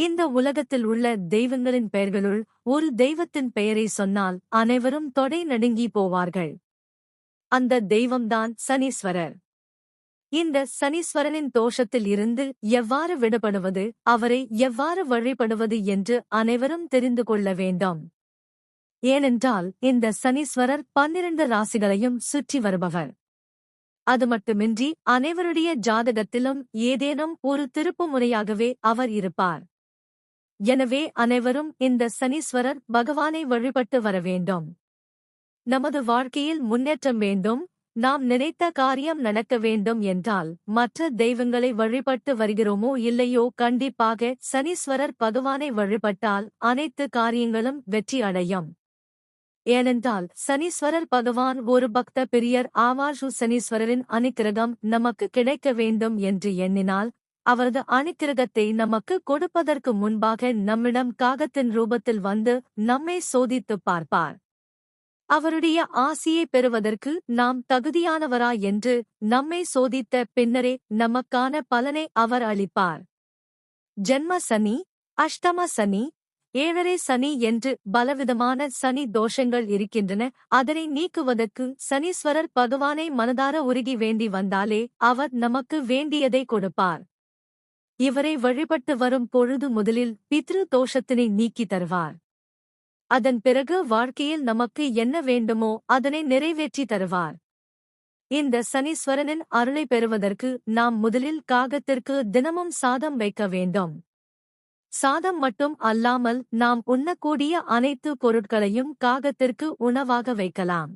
இந்த உலகத்தில் உள்ள தெய்வங்களின் பெயர்களுள் ஒரு தெய்வத்தின் பெயரை சொன்னால் அனைவரும் தொடை நடுங்கி போவார்கள். அந்த தெய்வம்தான் சனீஸ்வரர். இந்த சனீஸ்வரனின் தோஷத்தில் இருந்து எவ்வாறு விடப்படுவது அவரை எவ்வாறு வழிபடுவது என்று அனைவரும் தெரிந்து கொள்ள வேண்டும். ஏனென்றால் இந்த சனீஸ்வரர் பன்னிரண்டு ராசிகளையும் சுற்றி வருபவர். அது மட்டுமின்றி அனைவருடைய ஜாதகத்திலும் ஏதேனும் ஒரு திருப்பு முறையாகவே அவர் இருப்பார். எனவே அனைவரும் இந்த சனீஸ்வரர் பகவானை வழிபட்டு வர வேண்டும் நமது வாழ்க்கையில் முன்னேற்றம் வேண்டும். நாம் நினைத்த காரியம் நடக்க வேண்டும் என்றால் மற்ற தெய்வங்களை வழிபட்டு வருகிறோமோ இல்லையோ கண்டிப்பாக சனீஸ்வரர் பகவானை வழிபட்டால் அனைத்து காரியங்களும் வெற்றி அடையும். ஏனென்றால் சனீஸ்வரர் பகவான் ஒரு பக்த பிரியர் ஆவாஷு சனீஸ்வரரின் அனுக்கிரகம் நமக்கு கிடைக்க வேண்டும் என்று எண்ணினால் அவரது அனுக்கிரகத்தை நமக்கு கொடுப்பதற்கு முன்பாக நம்மிடம் காகத்தின் ரூபத்தில் வந்து நம்மை சோதித்துப் பார்ப்பார். அவருடைய ஆசியை பெறுவதற்கு நாம் தகுதியானவரா என்று நம்மை சோதித்த பின்னரே நமக்கான பலனை அவர் அளிப்பார். ஜென்ம சனி அஷ்டம சனி ஏழரை சனி என்று பலவிதமான சனி தோஷங்கள் இருக்கின்றன. அதனை நீக்குவதற்கு சனீஸ்வரர் பகவானை மனதார உருகி வேண்டி வந்தாலே அவர் நமக்கு வேண்டியதை கொடுப்பார். இவரை வழிபட்டு வரும் பொழுது முதலில் பித்ரு தோஷத்தினை நீக்கி தருவார். அதன் பிறகு வாழ்க்கையில் நமக்கு என்ன வேண்டுமோ அதனை நிறைவேற்றி தருவார். இந்த சனீஸ்வரனின் அருளை பெறுவதற்கு நாம் முதலில் காகத்திற்கு தினமும் சாதம் வைக்க வேண்டும். சாதம் மட்டும் அல்லாமல் நாம் உண்ணக்கூடிய அனைத்து பொருட்களையும் காகத்திற்கு உணவாக வைக்கலாம்.